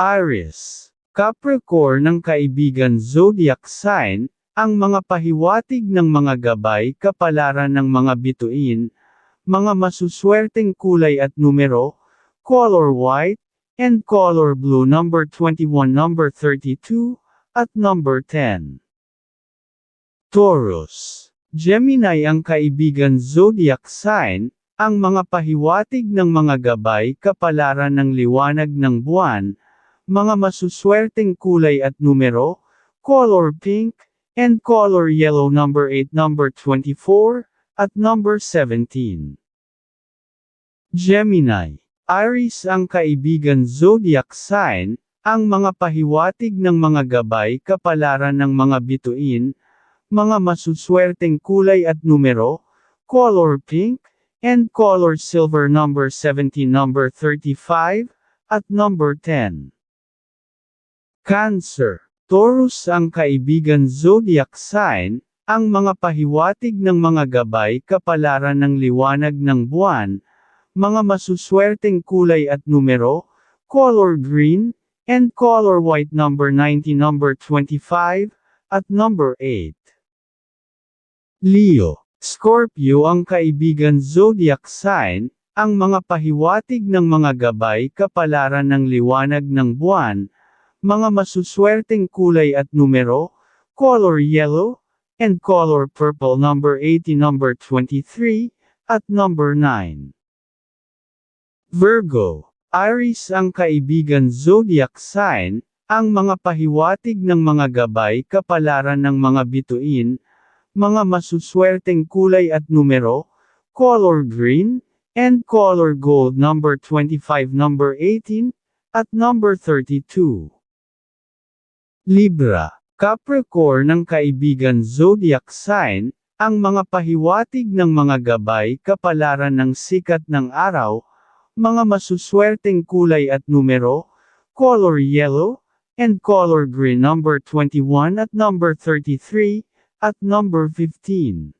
Aries, Capricorn ng kaibigan zodiac sign, ang mga pahiwatig ng mga gabay kapalaran ng mga bituin, mga masuswerteng kulay at numero, color white, and color blue number 21 number 32, at number 10. Taurus, Gemini ang kaibigan zodiac sign, ang mga pahiwatig ng mga gabay kapalaran ng liwanag ng buwan, mga masuswerteng kulay at numero, color pink, and color yellow number 8 number 24, at number 17. Gemini, Aries ang kaibigan zodiac sign, ang mga pahiwatig ng mga gabay kapalaran ng mga bituin, mga masuswerteng kulay at numero, color pink, and color silver number 17 number 35, at number 10. Cancer, Taurus ang kaibigan zodiac sign, ang mga pahiwatig ng mga gabay kapalaran ng liwanag ng buwan, mga masuswerteng kulay at numero, color green, and color white number 90 number 25, at number 8. Leo, Scorpio ang kaibigan zodiac sign, ang mga pahiwatig ng mga gabay kapalaran ng liwanag ng buwan, mga masuswerteng kulay at numero, color yellow, and color purple number 80 number 23, at number 9. Virgo, Aries ang kaibigan zodiac sign, ang mga pahiwatig ng mga gabay kapalaran ng mga bituin, mga masuswerteng kulay at numero, color green, and color gold number 25 number 18, at number 32. Libra, Capricorn ng kaibigan zodiac sign, ang mga pahiwatig ng mga gabay kapalaran ng sikat ng araw, mga masuswerteng kulay at numero, color yellow, and color green number 21 at number 33, at number 15.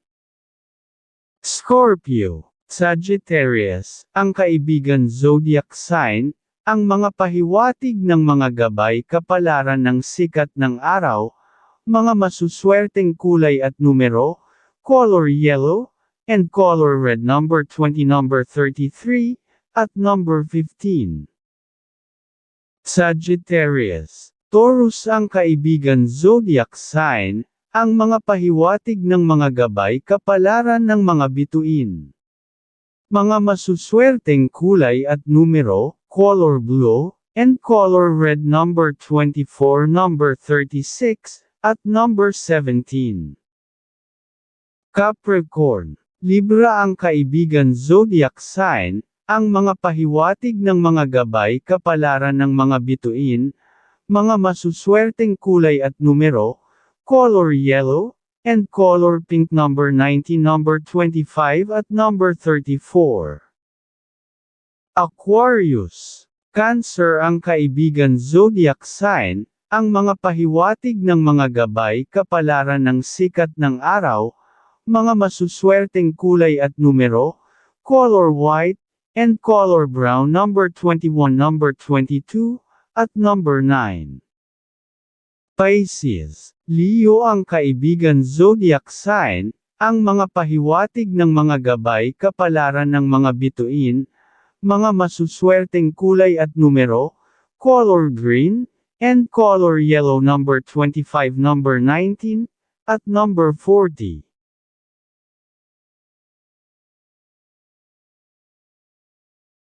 Scorpio, Sagittarius, ang kaibigan zodiac sign, ang mga pahiwatig ng mga gabay kapalaran ng sikat ng araw, mga masuswerteng kulay at numero, color yellow, and color red number 20 number 33, at number 15. Sagittarius, Taurus ang kaibigan zodiac sign, ang mga pahiwatig ng mga gabay kapalaran ng mga bituin. Mga masuswerteng kulay at numero, color blue, and color red number 24 number 36, at number 17. Capricorn, Libra ang kaibigan zodiac sign, ang mga pahiwatig ng mga gabay kapalaran ng mga bituin, mga masuswerteng kulay at numero, color yellow, and color pink number 90 number 25 at number 34. Aquarius, Cancer ang kaibigan zodiac sign, ang mga pahiwatig ng mga gabay kapalaran ng sikat ng araw, mga masuswerteng kulay at numero, color white, and color brown number 21 number 22, at number 9. Pisces, Leo ang kaibigan zodiac sign, ang mga pahiwatig ng mga gabay kapalaran ng mga bituin, mga masuswerteng kulay at numero, color green, and color yellow number 25 number 19, at number 40.